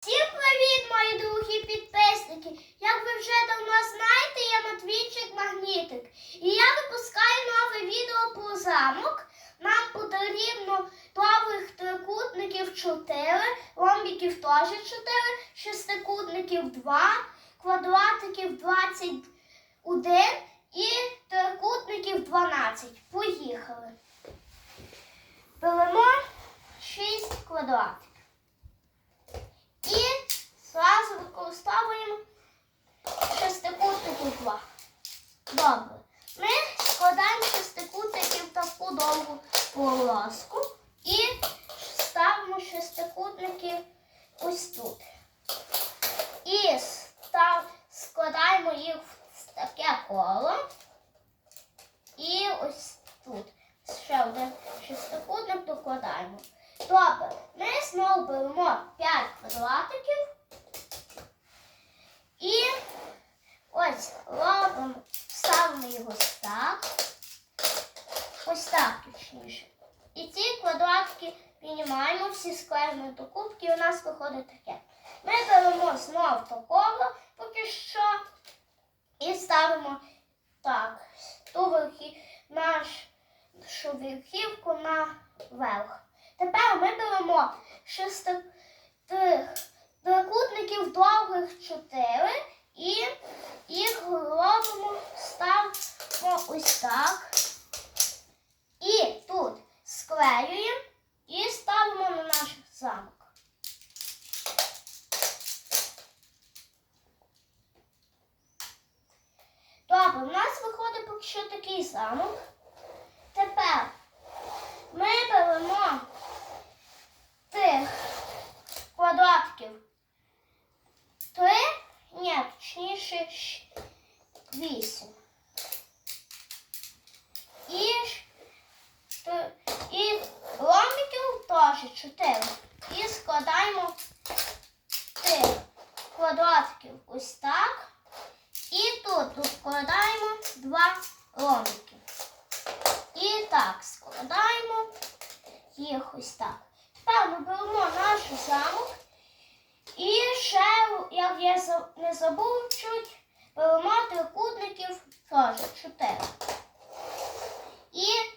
Всім привіт, мої дорогі підписники! Як ви вже давно знаєте, я Матвійчик Магнітик. І я випускаю нове відео про замок. Нам потрібно довгих трикутників 4, ромбіків теж 4, шестикутників 2, квадратиків 21 і трикутників 12. Поїхали. Беремо 6 квадратиків. І зразу використовуємо шестикутників 2. Добре. Ми складаємо шестикутників в таку довгу полоску і ставимо шестикутники ось тут. І став, складаємо їх в таке коло. І ось тут. Ще один шестикутник докладаємо. Добре, ми знову беремо 5 квадратиків і ось робимо, ставимо його ось так. Ось так точніше. І ці квадратики піднімаємо, всі склеїмо до кубки, і у нас виходить таке. Ми беремо знову такого поки що і ставимо так, ту верхі, нашу верхівку наверх. Тепер ми беремо шести трикутників довгих чотири і їх робимо, ставимо ось так. Тут і ставимо на наш замок. Добре, у нас виходить поки що такий замок. Тепер ми беремо тих квадратиків три, ні, точніше вісім. І, то- і ромбиків теж чотири. І складаємо тих квадратиків ось так. І тут складаємо два ромбики. І так складаємо їх ось так. Тепер ми беремо наш замок і ще, як я не забув чуть, беремо трикутників теж чотири. І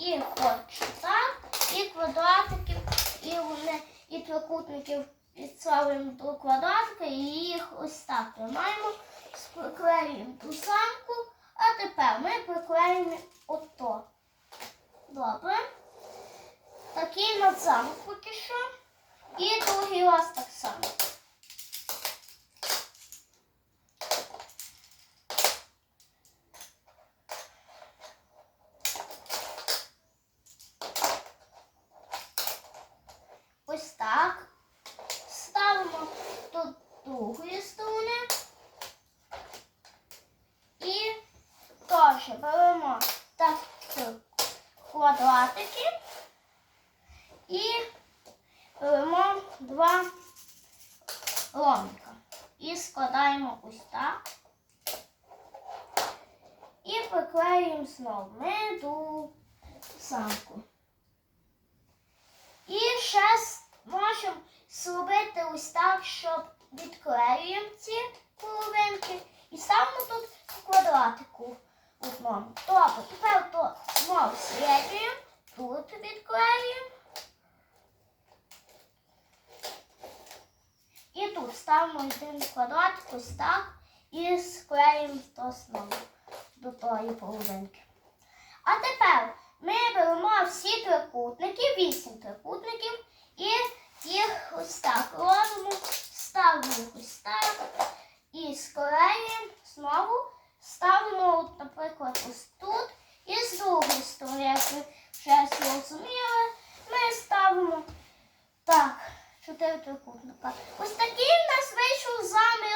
їх от так, і квадратиків, і вони, і трикутників підставимо до квадратика, і їх ось так тримаємо, приклеюємо ту самку, а тепер ми приклеїмо ото. Добре. Такий на замок поки що. І другий раз так само. Ось так. Ставимо до другої сторони. І теж беремо так квадратики і беремо два ломика. І складаємо ось так. І приклеюємо знову ми до самку. І ще можемо зробити ось так, щоб відклеюємо ці половинки і ставимо тут по квадратику одному. Добре, тепер то знову з'єднуємо, тут відклеюємо. І тут ставимо один квадратик ось так і склеїмо то знову до тої половинки. А тепер ми беремо всі трикутники, вісім трикутників, і їх ось так робимо, ставимо їх ось так і склеюємо знову, ставимо, от, наприклад, ось тут. І з другої сторони, як ви вже зрозуміли, ми ставимо так, чотири трикутника. Ось такий в нас вийшов замір.